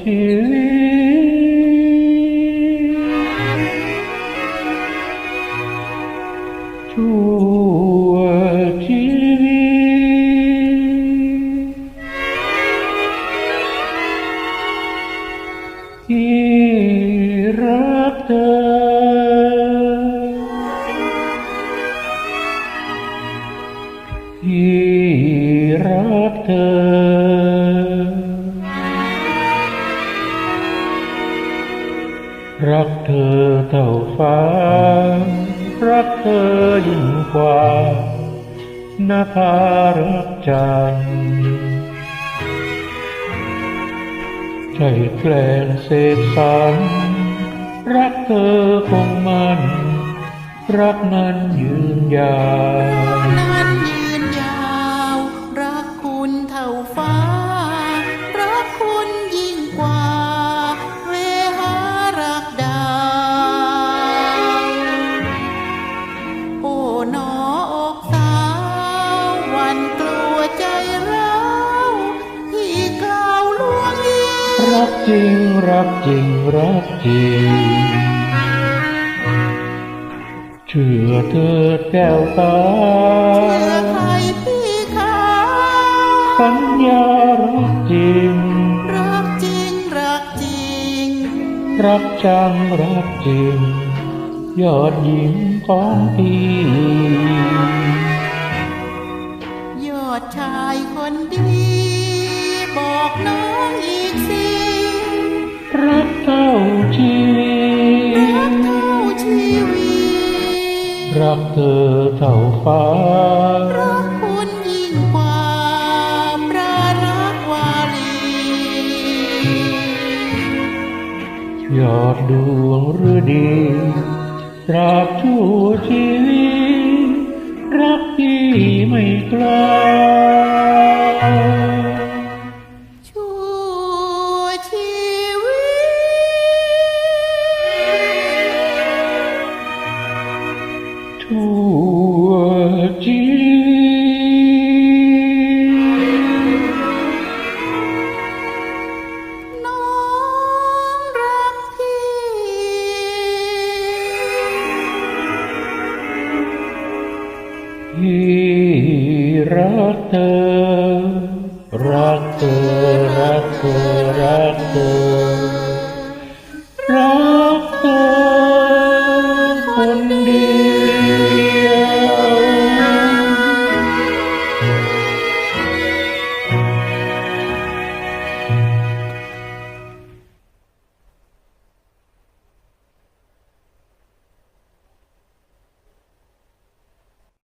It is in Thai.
cilik Tua cilik Irapkan Irapkan รักเธอเท่าฟ้า รักเธอยิ่งกว่านภารักจันใจแกล้งเสกสรรรักเธอคงมัน รักนั้นยืนยาว จริง รักจริง รักจริง เชื่อเธอแก้วตาเพื่อใครพี่ขาสัญญารักจริง รักจริง รักจริง รักจัง รักจริง ยอดหญิงของพี่ยอดชายคนดี บอกน้องอีก รักเธอเท่าฟ้า รักคุณยิ่งกว่าพระรักวาลียอดดวงฤดีตราบชั่วชีวิตรักที่ไม่กล้ of Jesus.